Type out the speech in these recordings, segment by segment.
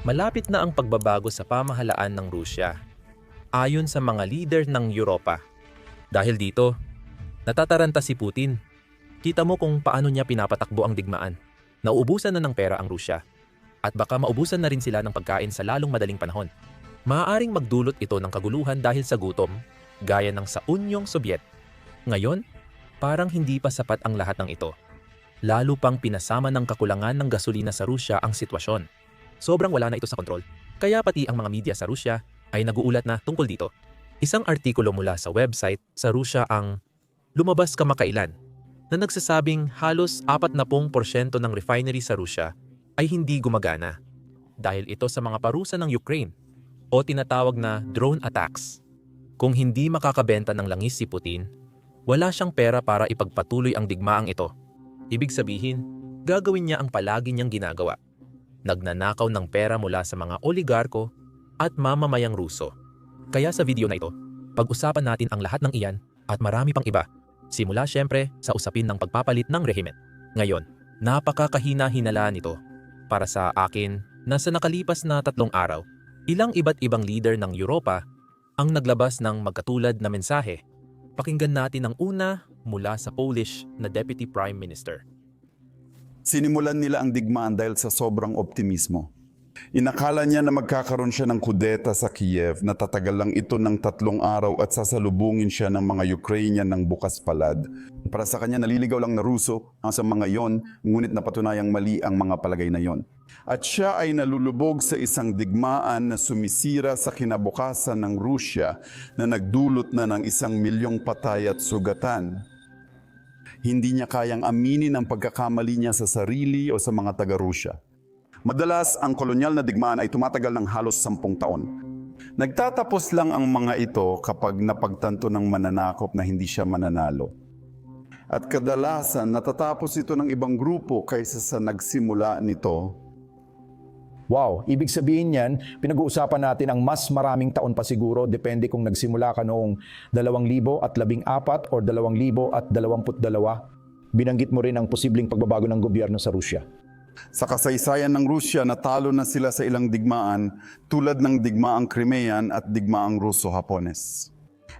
Malapit na ang pagbabago sa pamahalaan ng Rusya ayon sa mga leader ng Europa. Dahil dito, natataranta si Putin. Kita mo kung paano niya pinapatakbo ang digmaan. Nauubusan na ng pera ang Rusya at baka maubusan na rin sila ng pagkain sa lalong madaling panahon. Maaaring magdulot ito ng kaguluhan dahil sa gutom, gaya ng sa Unyong Sobyet. Ngayon, parang hindi pa sapat ang lahat ng ito. Lalo pang pinasama ng kakulangan ng gasolina sa Rusya ang sitwasyon. Sobrang wala na ito sa kontrol. Kaya pati ang mga media sa Rusya ay naguulat na tungkol dito. Isang artikulo mula sa website sa Rusya ang lumabas kamakailan na nagsasabing halos 40% ng refinery sa Rusya ay hindi gumagana dahil ito sa mga parusa ng Ukraine o tinatawag na drone attacks. Kung hindi makakabenta ng langis si Putin, wala siyang pera para ipagpatuloy ang digmaang ito. Ibig sabihin, gagawin niya ang palagi niyang ginagawa. Nagnanakaw ng pera mula sa mga oligarko at mamamayang Ruso. Kaya sa video na ito, pag-usapan natin ang lahat ng iyan at marami pang iba. Simula syempre sa usapin ng pagpapalit ng rehimen. Ngayon, napakakahina-hinala nito. Para sa akin, nasa nakalipas na tatlong araw, ilang iba't ibang leader ng Europa ang naglabas ng magkatulad na mensahe. Pakinggan natin ang una mula sa Polish na Deputy Prime Minister. Sinimulan nila ang digmaan dahil sa sobrang optimismo. Inakala niya na magkakaroon siya ng kudeta sa Kiev na tatagal lang ito ng tatlong araw at sasalubungin siya ng mga Ukrainian ng bukas palad. Para sa kanya naliligaw lang na Ruso ang sa mga yon, ngunit napatunayang mali ang mga palagay na yon. At siya ay nalulubog sa isang digmaan na sumisira sa kinabukasan ng Rusya na nagdulot na ng isang milyong patay at sugatan. Hindi niya kayang aminin ang pagkakamali niya sa sarili o sa mga taga-Rusya. Madalas, ang kolonyal na digmaan ay tumatagal ng halos sampung taon. Nagtatapos lang ang mga ito kapag napagtanto ng mananakop na hindi siya mananalo. At kadalasan, natatapos ito ng ibang grupo kaysa sa nagsimula nito. Wow, ibig sabihin niyan, pinag-uusapan natin ang mas maraming taon pa siguro, depende kung nagsimula ka noong 2014 or 2022. Binanggit mo rin ang posibleng pagbabago ng gobyerno sa Rusya. Sa kasaysayan ng Rusya, natalo na sila sa ilang digmaan tulad ng digmaang Crimean at digmaang Ruso-Hapones.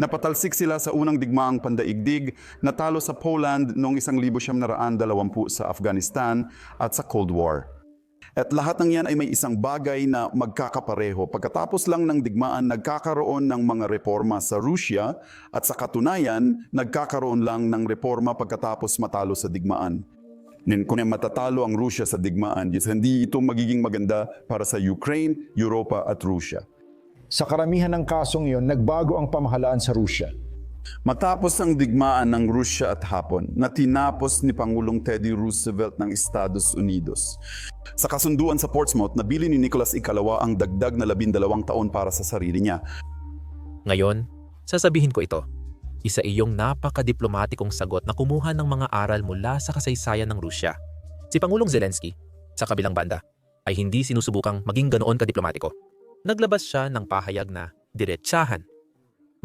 Napatalsik sila sa unang digmaang pandaigdig, natalo sa Poland noong 1920 sa Afghanistan at sa Cold War. At lahat ng yan ay may isang bagay na magkakapareho. Pagkatapos lang ng digmaan, nagkakaroon ng mga reforma sa Rusya at sa katunayan, nagkakaroon lang ng reforma pagkatapos matalo sa digmaan. Nin kung matatalo ang Rusya sa digmaan, yes, hindi ito magiging maganda para sa Ukraine, Europa at Rusya. Sa karamihan ng kasong iyon, nagbago ang pamahalaan sa Rusya. Matapos ang digmaan ng Rusya at Hapon na tinapos ni Pangulong Teddy Roosevelt ng Estados Unidos. Sa kasunduan sa Portsmouth, nabili ni Nicholas Ikalawa ang dagdag na labindalawang taon para sa sarili niya. Ngayon, sasabihin ko ito. Isa iyong napakadiplomatikong sagot na kumuha ng mga aral mula sa kasaysayan ng Rusya. Si Pangulong Zelensky, sa kabilang banda, ay hindi sinusubukang maging ganoon kadiplomatiko. Naglabas siya ng pahayag na diretsahan.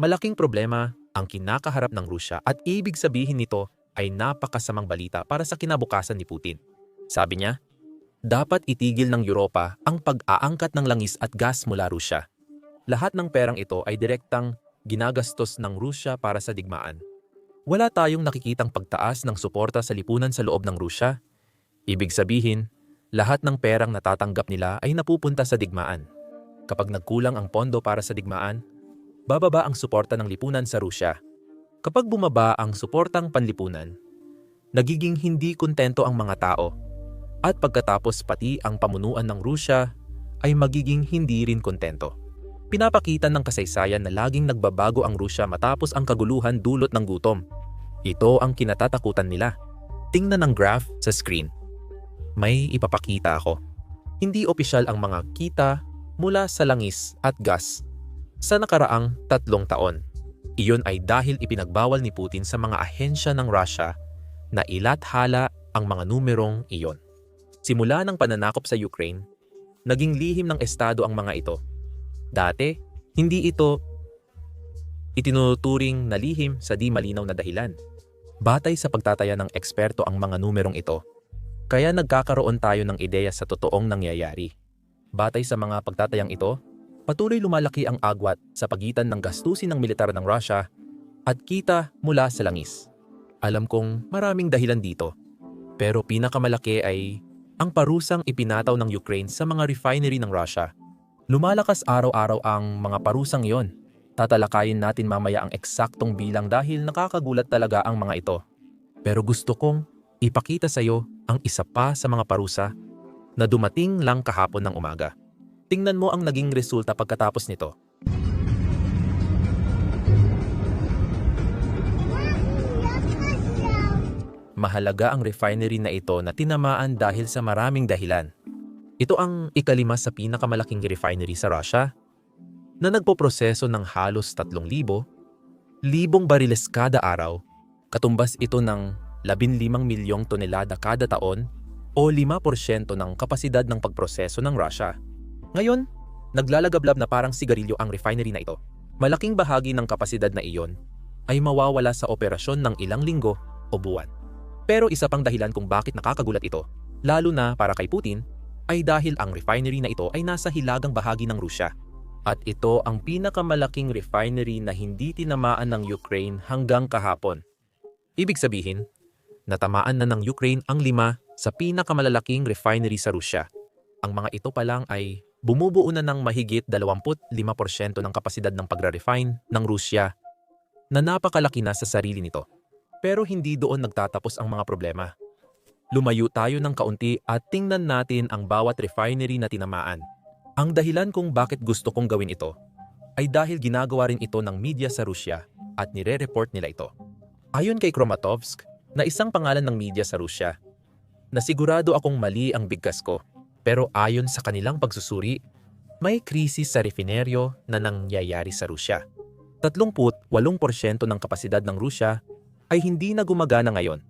Malaking problema ang kinakaharap ng Rusya at ibig sabihin nito ay napakasamang balita para sa kinabukasan ni Putin. Sabi niya, dapat itigil ng Europa ang pag-aangkat ng langis at gas mula Rusya. Lahat ng perang ito ay direktang ginagastos ng Rusya para sa digmaan. Wala tayong nakikitang pagtaas ng suporta sa lipunan sa loob ng Rusya. Ibig sabihin, lahat ng perang natatanggap nila ay napupunta sa digmaan. Kapag nagkulang ang pondo para sa digmaan, bababa ang suporta ng lipunan sa Rusya. Kapag bumaba ang suportang panlipunan, nagiging hindi kontento ang mga tao. At pagkatapos pati ang pamunuan ng Rusya ay magiging hindi rin kontento. Pinapakita ng kasaysayan na laging nagbabago ang Rusya matapos ang kaguluhan dulot ng gutom. Ito ang kinatatakutan nila. Tingnan ang graph sa screen. May ipapakita ako. Hindi opisyal ang mga kita mula sa langis at gas sa nakaraang tatlong taon. Iyon ay dahil ipinagbawal ni Putin sa mga ahensya ng Russia na ilathala ang mga numerong iyon. Simula ng pananakop sa Ukraine, naging lihim ng Estado ang mga ito. Dati, hindi ito itinuturing na lihim sa di malinaw na dahilan. Batay sa pagtataya ng eksperto ang mga numerong ito, kaya nagkakaroon tayo ng ideya sa totoong nangyayari. Batay sa mga pagtatayang ito, patuloy lumalaki ang agwat sa pagitan ng gastusin ng militar ng Russia at kita mula sa langis. Alam kong maraming dahilan dito, pero pinakamalaki ay ang parusang ipinataw ng Ukraine sa mga refinery ng Russia. Lumalakas araw-araw ang mga parusang iyon. Tatalakayin natin mamaya ang eksaktong bilang dahil nakakagulat talaga ang mga ito. Pero gusto kong ipakita sa iyo ang isa pa sa mga parusa na dumating lang kahapon ng umaga. Tingnan mo ang naging resulta pagkatapos nito. Mahalaga ang refinery na ito na tinamaan dahil sa maraming dahilan. Ito ang ikalima sa pinakamalaking refinery sa Russia na nagpoproseso ng halos 3,000 libong bariles kada araw. Katumbas ito ng 15 milyong tonelada kada taon o 5% ng kapasidad ng pagproseso ng Russia. Ngayon, naglalagablab na parang sigarilyo ang refinery na ito. Malaking bahagi ng kapasidad na iyon ay mawawala sa operasyon ng ilang linggo o buwan. Pero isa pang dahilan kung bakit nakakagulat ito, lalo na para kay Putin, ay dahil ang refinery na ito ay nasa hilagang bahagi ng Rusya. At ito ang pinakamalaking refinery na hindi tinamaan ng Ukraine hanggang kahapon. Ibig sabihin, natamaan na ng Ukraine ang lima sa pinakamalalaking refinery sa Rusya. Ang mga ito pa lang ay bumubuo na ng mahigit 25% ng kapasidad ng pagre-refine ng Rusya na napakalaki na sa sarili nito. Pero hindi doon nagtatapos ang mga problema. Lumayo tayo ng kaunti at tingnan natin ang bawat refinery na tinamaan. Ang dahilan kung bakit gusto kong gawin ito ay dahil ginagawa rin ito ng media sa Rusya at nire-report nila ito. Ayon kay Kromatovsk, na isang pangalan ng media sa Rusya, na sigurado akong mali ang bigkas ko. Pero ayon sa kanilang pagsusuri, may krisis sa refineryo na nangyayari sa Rusya. 38% ng kapasidad ng Rusya ay hindi na gumagana ngayon.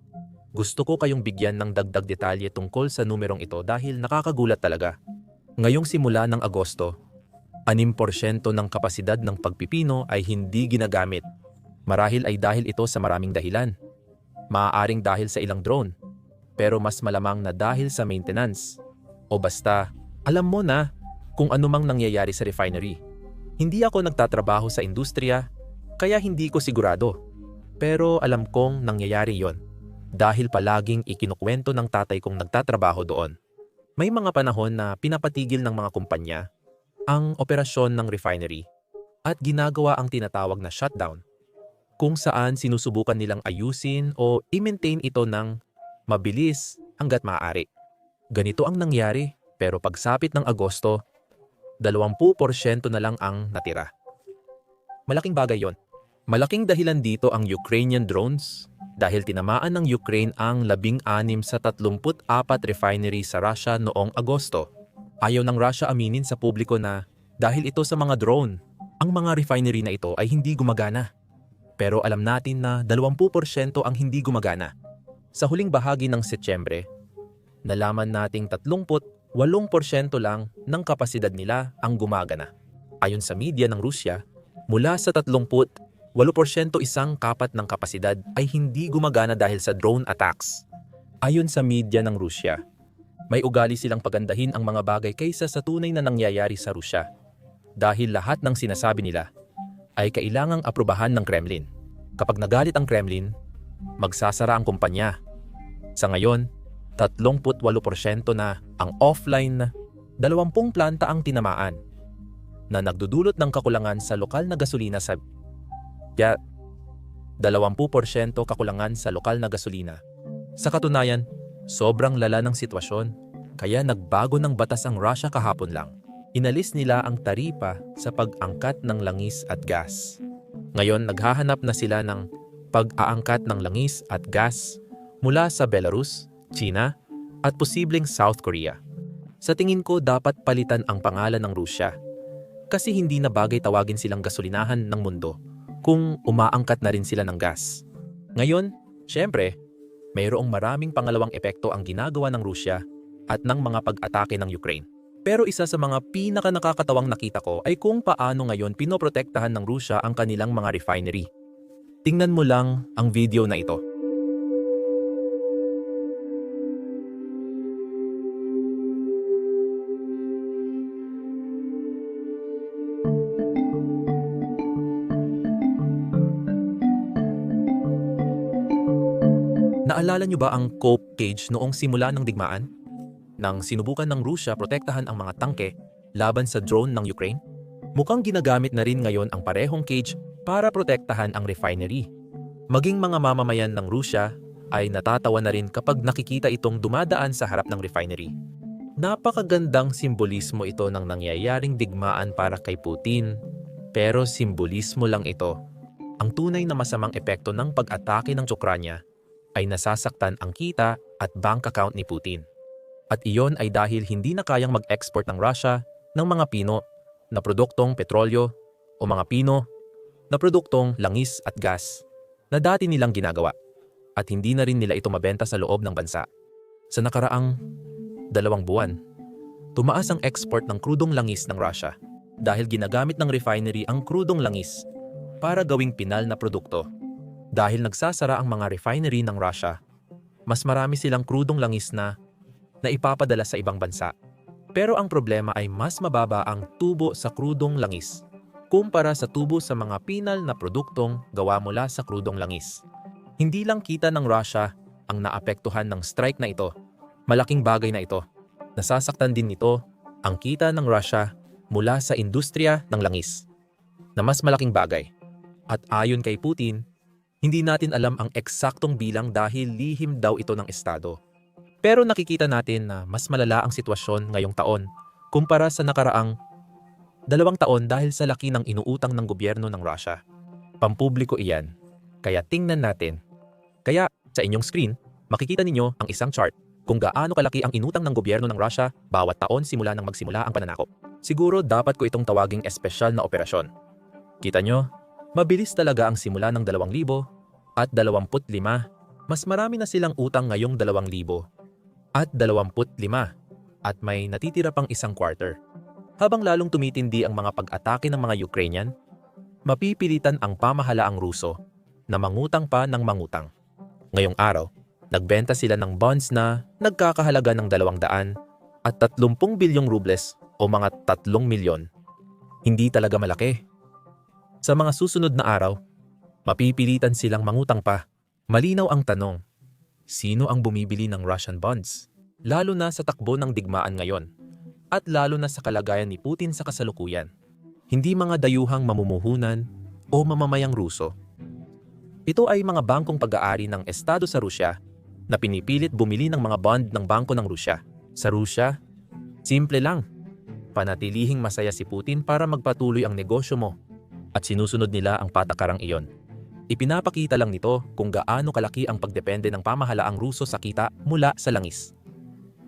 Gusto ko kayong bigyan ng dagdag detalye tungkol sa numerong ito dahil nakakagulat talaga. Ngayong simula ng Agosto, 6% ng kapasidad ng pagpipino ay hindi ginagamit. Marahil ay dahil ito sa maraming dahilan. Maaaring dahil sa ilang drone, pero mas malamang na dahil sa maintenance. O basta, alam mo na kung anumang nangyayari sa refinery. Hindi ako nagtatrabaho sa industriya, kaya hindi ko sigurado. Pero alam kong nangyayari yon dahil palaging ikinukwento ng tatay kong nagtatrabaho doon. May mga panahon na pinapatigil ng mga kumpanya ang operasyon ng refinery at ginagawa ang tinatawag na shutdown kung saan sinusubukan nilang ayusin o i-maintain ito ng mabilis hanggat maaari. Ganito ang nangyari pero pagsapit ng Agosto, 20% na lang ang natira. Malaking bagay yon. Malaking dahilan dito ang Ukrainian drones dahil tinamaan ng Ukraine ang 16 sa 34 refinery sa Russia noong Agosto. Ayaw ng Russia aminin sa publiko na dahil ito sa mga drone, ang mga refinery na ito ay hindi gumagana. Pero alam natin na 20% ang hindi gumagana. Sa huling bahagi ng Setyembre, nalaman nating 38% lang ng kapasidad nila ang gumagana. Ayon sa media ng Rusya, mula sa 30 8% isang kapat ng kapasidad ay hindi gumagana dahil sa drone attacks. Ayon sa media ng Rusya, may ugali silang pagandahin ang mga bagay kaysa sa tunay na nangyayari sa Rusya. Dahil lahat ng sinasabi nila ay kailangang aprubahan ng Kremlin. Kapag nagalit ang Kremlin, magsasara ang kumpanya. Sa ngayon, 38% na ang offline na 20 planta ang tinamaan na nagdudulot ng kakulangan sa lokal na gasolina sa kaya 20% kakulangan sa lokal na gasolina. Sa katunayan, sobrang lala ng sitwasyon kaya nagbago ng batas ang Russia kahapon lang. Inalis nila ang taripa sa pag-angkat ng langis at gas. Ngayon naghahanap na sila ng pag-aangkat ng langis at gas mula sa Belarus, China at posibleng South Korea. Sa tingin ko dapat palitan ang pangalan ng Rusya kasi hindi na bagay tawagin silang gasolinahan ng mundo kung umaangkat na rin sila ng gas. Ngayon, syempre, mayroong maraming pangalawang epekto ang ginagawa ng Rusya at ng mga pag-atake ng Ukraine. Pero isa sa mga pinaka nakakatawang nakita ko ay kung paano ngayon pinoprotektahan ng Rusya ang kanilang mga refinery. Tingnan mo lang ang video na ito. Naalala niyo ba ang Cope Cage noong simula ng digmaan? Nang sinubukan ng Rusya protektahan ang mga tangke laban sa drone ng Ukraine? Mukhang ginagamit na rin ngayon ang parehong cage para protektahan ang refinery. Maging mga mamamayan ng Rusya ay natatawa na rin kapag nakikita itong dumadaan sa harap ng refinery. Napakagandang simbolismo ito ng nangyayaring digmaan para kay Putin. Pero simbolismo lang ito. Ang tunay na masamang epekto ng pag-atake ng Ukranya ay nasasaktan ang kita at bank account ni Putin. At iyon ay dahil hindi na kayang mag-export ng Russia ng mga pino na produktong petrolyo o mga pino na produktong langis at gas na dati nilang ginagawa at hindi na rin nila ito mabenta sa loob ng bansa. Sa nakaraang dalawang buwan, tumaas ang export ng krudong langis ng Russia dahil ginagamit ng refinery ang krudong langis para gawing pinal na produkto. Dahil nagsasara ang mga refinery ng Russia, mas marami silang krudong langis na na ipapadala sa ibang bansa. Pero ang problema ay mas mababa ang tubo sa krudong langis kumpara sa tubo sa mga pinal na produktong gawa mula sa krudong langis. Hindi lang kita ng Russia ang naapektuhan ng strike na ito. Malaking bagay na ito. Nasasaktan din nito ang kita ng Russia mula sa industriya ng langis na mas malaking bagay. At ayon kay Putin, hindi natin alam ang eksaktong bilang dahil lihim daw ito ng Estado. Pero nakikita natin na mas malala ang sitwasyon ngayong taon kumpara sa nakaraang dalawang taon dahil sa laki ng inuutang ng gobyerno ng Russia. Pampubliko iyan. Kaya tingnan natin. Kaya sa inyong screen, makikita ninyo ang isang chart kung gaano kalaki ang inutang ng gobyerno ng Russia bawat taon simula nang magsimula ang pananakop. Siguro dapat ko itong tawaging espesyal na operasyon. Kita nyo, mabilis talaga ang simula ng 2,000 at 25. Mas marami na silang utang ngayong 2,000 at 25 at may natitira pang isang quarter. Habang lalong tumitindi ang mga pag-atake ng mga Ukrainian, mapipilitan ang pamahalaang Ruso na mangutang pa ng mangutang. Ngayong araw, nagbenta sila ng bonds na nagkakahalaga ng 200 at 30 bilyong rubles o mga 3 milyon. Hindi talaga malaki. Sa mga susunod na araw, mapipilitan silang mangutang pa. Malinaw ang tanong, sino ang bumibili ng Russian bonds? Lalo na sa takbo ng digmaan ngayon at lalo na sa kalagayan ni Putin sa kasalukuyan. Hindi mga dayuhang mamumuhunan o mamamayang Ruso. Ito ay mga bangkong pag-aari ng Estado sa Rusya na pinipilit bumili ng mga bond ng bangko ng Rusya. Sa Rusya, simple lang. Panatilihing masaya si Putin para magpatuloy ang negosyo mo at sinusunod nila ang patakarang iyon. Ipinapakita lang nito kung gaano kalaki ang pagdepende ng pamahalaang Ruso sa kita mula sa langis.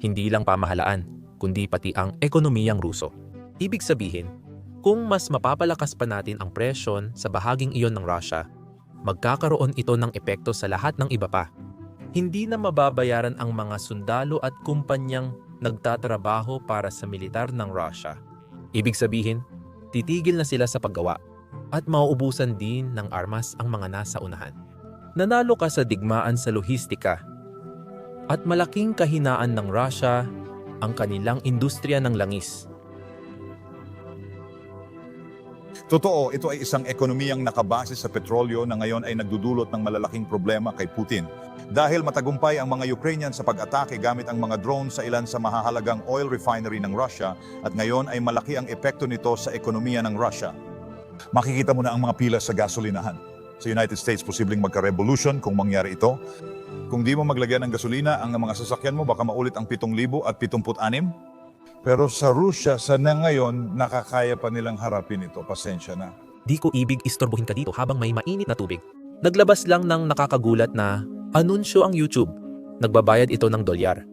Hindi lang pamahalaan, kundi pati ang ekonomiyang Ruso. Ibig sabihin, kung mas mapapalakas pa natin ang presyon sa bahaging iyon ng Russia, magkakaroon ito ng epekto sa lahat ng iba pa. Hindi na mababayaran ang mga sundalo at kumpanyang nagtatrabaho para sa militar ng Russia. Ibig sabihin, titigil na sila sa paggawa at mauubusan din ng armas ang mga nasa unahan. Nanalo ka sa digmaan sa lohistika at malaking kahinaan ng Russia ang kanilang industriya ng langis. Totoo, ito ay isang ekonomiyang nakabase sa petrolyo na ngayon ay nagdudulot ng malalaking problema kay Putin. Dahil matagumpay ang mga Ukrainian sa pag-atake gamit ang mga drone sa ilan sa mahahalagang oil refinery ng Russia at ngayon ay malaki ang epekto nito sa ekonomiya ng Russia. Makikita mo na ang mga pila sa gasolinahan. Sa United States, posibleng magka-revolution kung mangyari ito. Kung di mo maglagyan ng gasolina ang mga sasakyan mo, baka maulit ang 7,000 at 76. Pero sa Russia, sa na ngayon, nakakaya pa nilang harapin ito. Pasensya na. Di ko ibig istorbohin ka dito habang may mainit na tubig. Naglabas lang ng nakakagulat na anunsyo ang YouTube. Nagbabayad ito ng dolyar.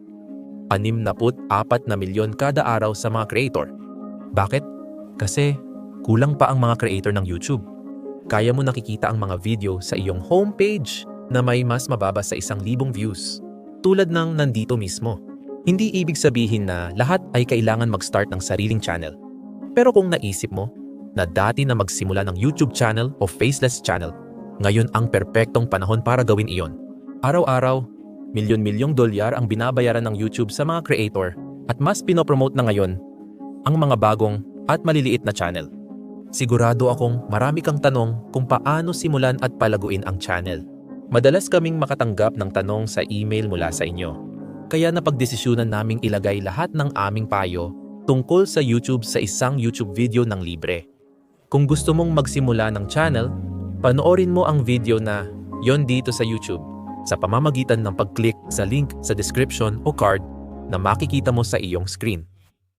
64 na milyon kada araw sa mga creator. Bakit? Kasi kulang pa ang mga creator ng YouTube. Kaya mo nakikita ang mga video sa iyong homepage na may mas mababa sa isang libong views. Tulad ng nandito mismo. Hindi ibig sabihin na lahat ay kailangan mag-start ng sariling channel. Pero kung naisip mo na dati na magsimula ng YouTube channel o faceless channel, ngayon ang perpektong panahon para gawin iyon. Araw-araw, milyon-milyong dolyar ang binabayaran ng YouTube sa mga creator at mas pinopromote na ngayon ang mga bagong at maliliit na channel. Sigurado akong marami kang tanong kung paano simulan at palaguin ang channel. Madalas kaming makatanggap ng tanong sa email mula sa inyo. Kaya napagdesisyonan naming ilagay lahat ng aming payo tungkol sa YouTube sa isang YouTube video ng libre. Kung gusto mong magsimula ng channel, panoorin mo ang video na yon dito sa YouTube sa pamamagitan ng pag-click sa link sa description o card na makikita mo sa iyong screen.